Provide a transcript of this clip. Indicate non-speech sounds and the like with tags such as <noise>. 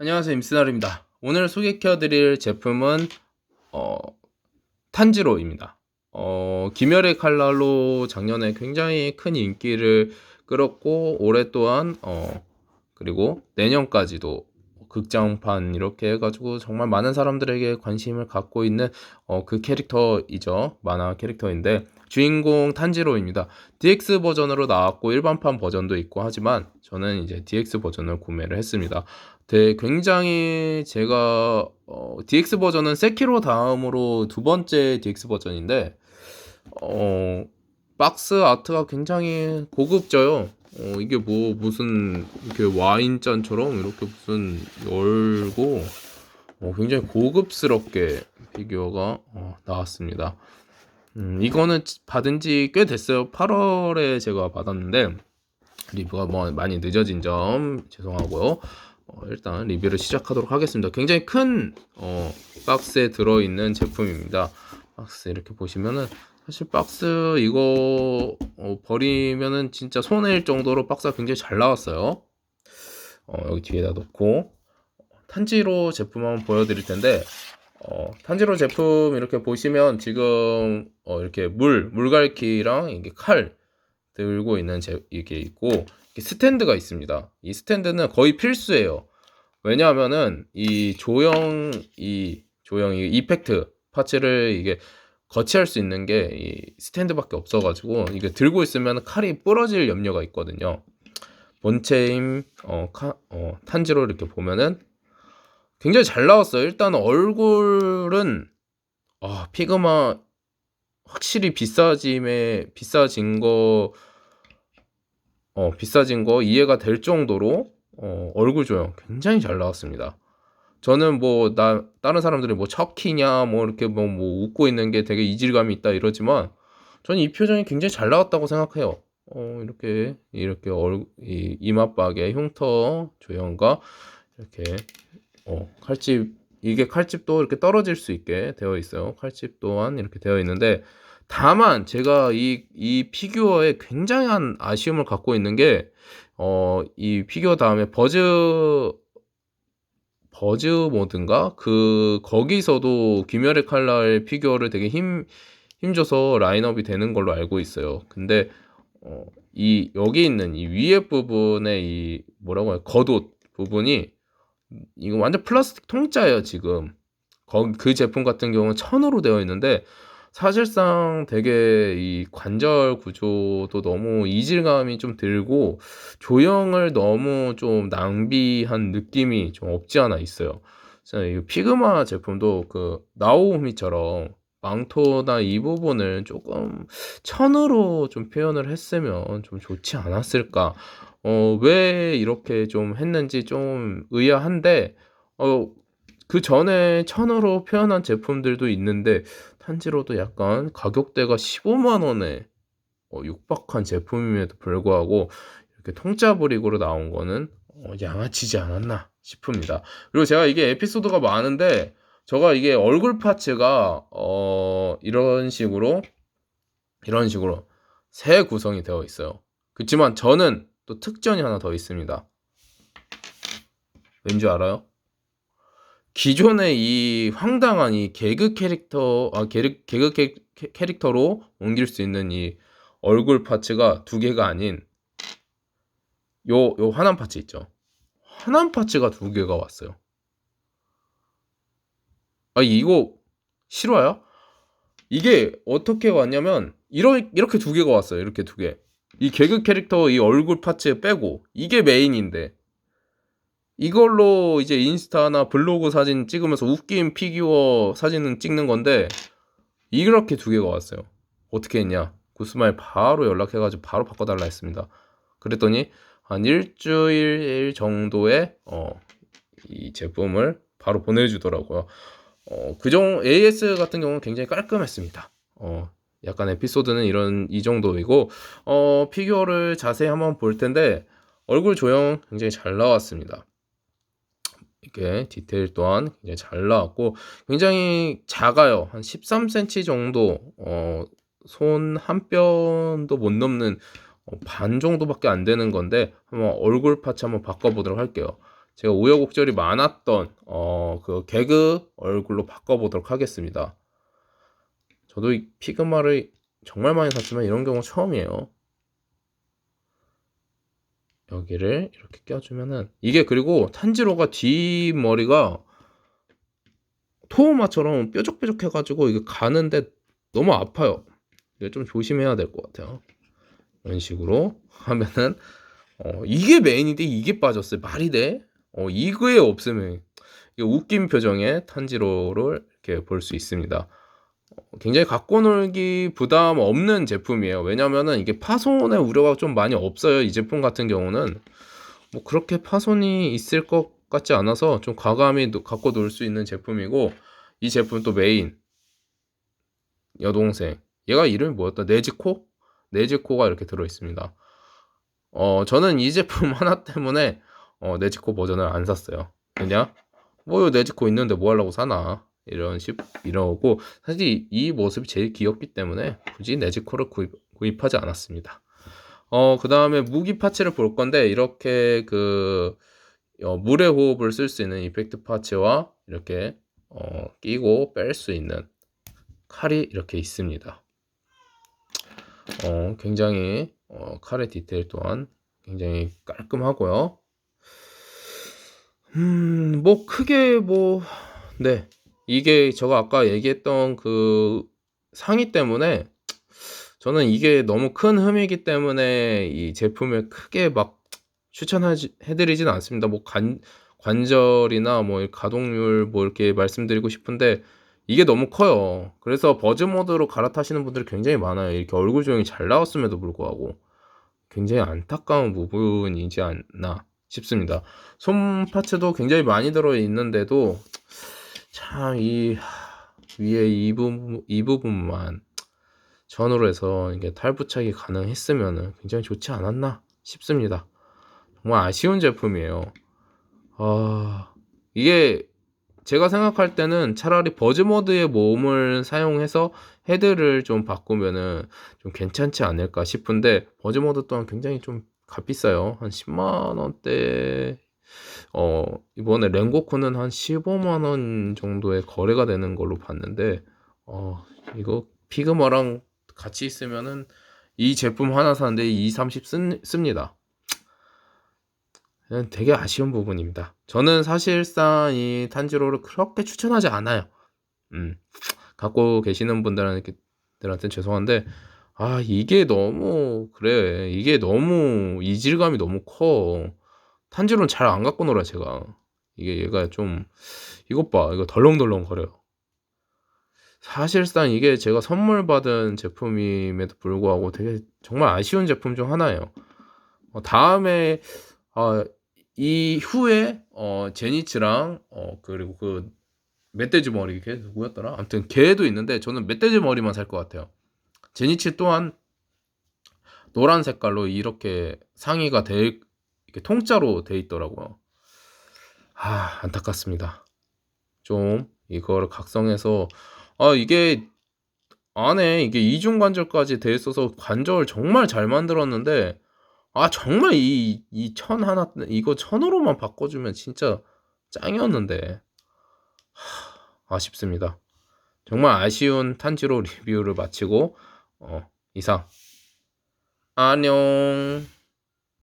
안녕하세요 임스날입니다. 오늘 소개해드릴 제품은 어, 탄지로입니다. 어, 김열의 칼날로 작년에 굉장히 큰 인기를 끌었고 올해 또한 어, 그리고 내년까지도 극장판 이렇게 해가지고 정말 많은 사람들에게 관심을 갖고 있는 어, 그 캐릭터이죠 만화 캐릭터인데 주인공 탄지로입니다. DX 버전으로 나왔고 일반판 버전도 있고 하지만 저는 이제 DX 버전을 구매를 했습니다. 네, 굉장히 제가 어, DX 버전은 세키로 다음으로 두 번째 DX 버전인데 어, 박스 아트가 굉장히 고급져요. 어, 이게 뭐 무슨 이렇게 와인잔처럼 이렇게 무슨 열고 어, 굉장히 고급스럽게 피규어가 어, 나왔습니다. 음, 이거는 받은 지 꽤 됐어요. 8월에 제가 받았는데 리뷰가 뭐 많이 늦어진 점 죄송하고요. 어, 일단 리뷰를 시작하도록 하겠습니다. 굉장히 큰 어, 박스에 들어있는 제품입니다. 박스 이렇게 보시면은 사실 박스 이거 어, 버리면은 진짜 손해일 정도로 박스가 굉장히 잘 나왔어요. 어, 여기 뒤에다 놓고 탄지로 제품 한번 보여드릴 텐데 어, 탄지로 제품 이렇게 보시면 지금 어, 이렇게 물 물갈퀴랑 이게 칼 들고 있는 제, 이게 있고 스탠드가 있습니다. 이 스탠드는 거의 필수예요. 왜냐하면은 이 조형 이 조형 이 이펙트 파츠를 이게 거치할 수 있는 게 이 스탠드밖에 없어가지고 이게 들고 있으면 칼이 부러질 염려가 있거든요. 본체 힘 어, 카, 어, 탄지로 이렇게 보면은 굉장히 잘 나왔어요. 일단 얼굴은 아, 피그마 확실히 비싸짐에 비싸진 거 어, 비싸진 거 이해가 될 정도로 어, 얼굴 조형 굉장히 잘 나왔습니다. 저는 뭐 나 다른 사람들이 뭐 척키냐 뭐 이렇게 뭐, 뭐 웃고 있는 게 되게 이질감이 있다 이러지만 저는 이 표정이 굉장히 잘 나왔다고 생각해요. 어, 이렇게 이렇게 얼 이, 이맛박에 흉터 조형과 이렇게 어, 칼집 이게 칼집도 이렇게 떨어질 수 있게 되어 있어요. 칼집 또한 이렇게 되어 있는데 다만 제가 이, 이 피규어에 굉장한 아쉬움을 갖고 있는 게, 어, 이 피규어 다음에 버즈, 버즈 모드인가? 그, 거기서도 귀멸의 칼날 피규어를 되게 힘, 힘줘서 라인업이 되는 걸로 알고 있어요. 근데, 어, 이, 여기 있는 이 위에 부분에 이, 뭐라고 해요? 겉옷 부분이, 이거 완전 플라스틱 통짜예요, 지금. 거, 그 제품 같은 경우는 천으로 되어 있는데, 사실상 되게 이 관절 구조도 너무 이질감이 좀 들고 조형을 너무 좀 낭비한 느낌이 좀 없지 않아 있어요. 이 피그마 제품도 그 나오미처럼 망토나 이 부분을 조금 천으로 좀 표현을 했으면 좀 좋지 않았을까. 어, 왜 이렇게 좀 했는지 좀 의아한데, 어, 그 전에 천으로 표현한 제품들도 있는데 탄지로도 약간 가격대가 15만 원에 어, 육박한 제품임에도 불구하고 이렇게 통짜 브릭으로 나온 거는 어, 양아치지 않았나 싶습니다. 그리고 제가 이게 에피소드가 많은데 제가 이게 얼굴 파츠가 어, 이런 식으로 이런 식으로 새 구성이 되어 있어요. 그렇지만 저는 또 특전이 하나 더 있습니다. 왠지 알아요? 기존의 이 황당한 이 개그 캐릭터, 아, 개그, 개그 캐, 캐릭터로 옮길 수 있는 이 얼굴 파츠가 두 개가 아닌 요, 요 하남 파츠 있죠. 하남 파츠가 두 개가 왔어요. 아, 이거 실화야? 이게 어떻게 왔냐면, 이러, 이렇게 두 개가 왔어요. 이렇게 두 개. 이 개그 캐릭터 이 얼굴 파츠 빼고, 이게 메인인데, 이걸로 이제 인스타나 블로그 사진 찍으면서 웃긴 피규어 사진은 찍는 건데 이렇게 두 개가 왔어요. 어떻게 했냐? 구스마일 바로 연락해가지고 바로 바꿔달라 했습니다. 그랬더니 한 일주일 정도의 어, 이 제품을 바로 보내주더라고요. 어, 그정 AS 같은 경우는 굉장히 깔끔했습니다. 어, 약간 에피소드는 이런 이 정도이고 어, 피규어를 자세히 한번 볼 텐데 얼굴 조형 굉장히 잘 나왔습니다. 이렇게 디테일 또한 굉장히 잘 나왔고 굉장히 작아요. 한 13cm 정도 어, 손 한 뼘도 못 넘는 어, 반 정도밖에 안 되는 건데 한번 얼굴 파츠 한번 바꿔보도록 할게요. 제가 우여곡절이 많았던 어, 그 개그 얼굴로 바꿔보도록 하겠습니다. 저도 이 피그마를 정말 많이 샀지만 이런 경우 처음이에요. 여기를 이렇게 껴주면은 이게 그리고 탄지로가 뒷머리가 토우마처럼 뾰족뾰족 해가지고 이게 가는데 너무 아파요. 이게 좀 조심해야 될 것 같아요. 이런 식으로 하면은 어, 이게 메인인데 이게 빠졌어요. 말이 돼? 어, 이거에 없으면 웃긴 표정의 탄지로를 이렇게 볼 수 있습니다. 어, 굉장히 갖고 놀기 부담 없는 제품이에요. 왜냐면은 이게 파손의 우려가 좀 많이 없어요. 이 제품 같은 경우는 뭐 그렇게 파손이 있을 것 같지 않아서 좀 과감히 노- 갖고 놀 수 있는 제품이고 이 제품 또 메인 여동생 얘가 이름이 뭐였다? 네즈코? 네즈코가 이렇게 들어 있습니다. 어 저는 이 제품 <laughs> 하나 때문에 어, 네즈코 버전을 안 샀어요. 그냥 뭐 네즈코 있는데 뭐 하려고 사나 이런 식 이러고 사실 이, 이 모습이 제일 귀엽기 때문에 굳이 네즈코를 구입, 구입하지 않았습니다. 어, 그 다음에 무기 파츠를 볼 건데, 이렇게 그, 어, 물의 호흡을 쓸 수 있는 이펙트 파츠와 이렇게, 어, 끼고 뺄 수 있는 칼이 이렇게 있습니다. 어, 굉장히, 어, 칼의 디테일 또한 굉장히 깔끔하고요. 음, 뭐, 크게 뭐, 네. 이게 제가 아까 얘기했던 그 상의 때문에 저는 이게 너무 큰 흠이기 때문에 이 제품을 크게 막 추천해드리진 않습니다. 뭐 관, 관절이나 뭐 가동률 뭐 이렇게 말씀드리고 싶은데 이게 너무 커요. 그래서 버즈 모드로 갈아타시는 분들이 굉장히 많아요. 이렇게 얼굴 조형이 잘 나왔음에도 불구하고 굉장히 안타까운 부분이지 않나 싶습니다. 손 파츠도 굉장히 많이 들어 있는데도 참이 위에 이 부분 이 부분만 전으로 해서 이게 탈부착이 가능했으면 굉장히 좋지 않았나 싶습니다. 정말 아쉬운 제품이에요. 아, 이게 제가 생각할 때는 차라리 버즈 모드의 모음을 사용해서 헤드를 좀 바꾸면은 좀 괜찮지 않을까 싶은데 버즈 모드 또한 굉장히 좀 값비싸요. 한 10만 원대 어, 이번에 랭고쿠는 한 15만 원 정도의 거래가 되는 걸로 봤는데 어, 이거 피그마랑 같이 있으면은 이 제품 하나 사는데 2, 30 쓴, 씁니다. 되게 아쉬운 부분입니다. 저는 사실상 이 탄지로를 그렇게 추천하지 않아요. 음, 갖고 계시는 분들한테 죄송한데, 아, 이게 너무, 그래. 이게 너무, 이질감이 너무 커. 탄지로는 잘 안 갖고 놀아, 제가. 이게 얘가 좀, 이것 봐. 이거 덜렁덜렁 거려요. 사실상 이게 제가 선물 받은 제품임에도 불구하고 되게 정말 아쉬운 제품 중 하나예요. 어, 다음에 어, 이 후에 어, 제니츠랑 어, 그리고 그 멧돼지 머리 걔 누구였더라? 아무튼 걔도 있는데 저는 멧돼지 머리만 살 것 같아요. 제니츠 또한 노란 색깔로 이렇게 상의가 돼 이렇게 통짜로 돼 있더라고요. 아 안타깝습니다. 좀 이거를 각성해서 아 이게 안에 이게 이중 관절까지 돼 있어서 관절 정말 잘 만들었는데 아 정말 이 이 천 하나 이거 천으로만 바꿔 주면 진짜 짱이었는데 하, 아쉽습니다. 정말 아쉬운 탄지로 리뷰를 마치고 어, 이상 안녕.